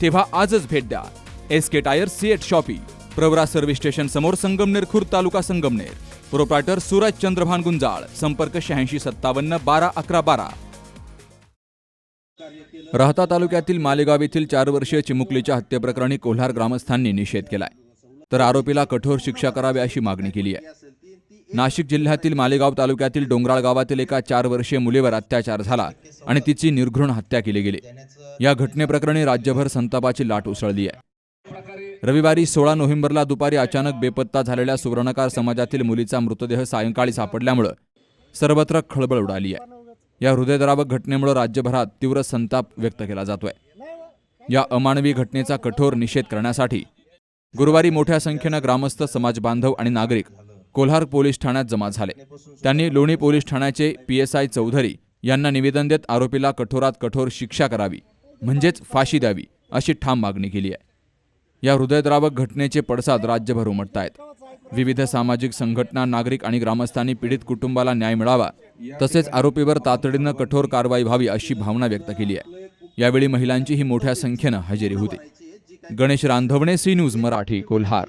तेव्हा आजच भेट द्या. S K tyre CEAT shoppe Pravara service station समोर संगमनेर खुर्द तालुका संगमनेर. प्रोप्रायटर सूरज चंद्रभान गुंजाळ संपर्क शहाऐंशी सत्तावन्न बारा अकरा बारा. राहता तालुक्यातील मालेगाव येथील चार वर्षीय चिमुकलीच्या हत्येप्रकरणी कोल्हार ग्रामस्थांनी निषेध केलाय. तर आरोपीला कठोर शिक्षा करावी अशी मागणी केली आहे. नाशिक जिल्ह्यातील मालेगाव तालुक्यातील डोंगराळ गावातील एका चार वर्षीय मुलीवर अत्याचार झाला आणि तिची निर्घृण हत्या केली गेली. या घटनेप्रकरणी राज्यभर संतापाची लाट उसळली आहे. रविवारी सोळा नोव्हेंबरला दुपारी अचानक बेपत्ता झालेल्या सुवर्णकार समाजातील मुलीचा मृतदेह सायंकाळी सापडल्यामुळं सर्वत्र खळबळ उडाली आहे. या हृदयद्रावक घटनेमुळे राज्यभरात तीव्र संताप व्यक्त केला जातोय. या अमानवी घटनेचा कठोर निषेध करण्यासाठी गुरुवारी मोठ्या संख्येनं ग्रामस्थ समाज बांधव आणि नागरिक कोल्हार पोलीस ठाण्यात जमा झाले. त्यांनी लोणी पोलीस ठाण्याचे पी एस आय चौधरी यांना निवेदन देत आरोपीला कठोरात कठोर शिक्षा करावी म्हणजेच फाशी द्यावी अशी ठाम मागणी केली आहे. या हृदयद्रावक घटनेचे पडसाद राज्यभर उमटत आहेत विविध सामाजिक संघटना नागरिक आणि ग्रामस्थांनी पीडित कुटुंबाला न्याय मिळावा तसेच आरोपीवर तातडीनं कठोर कारवाई व्हावी अशी भावना व्यक्त केली आहे. यावेळी महिलांचीही मोठ्या संख्येनं हजेरी होती. Ganesh Randhavane C news Marathi Kolhar.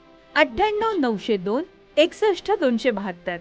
अठ्ठ्याण्णव नऊशे दोन एकसष्ट दोनशे बहात्तर.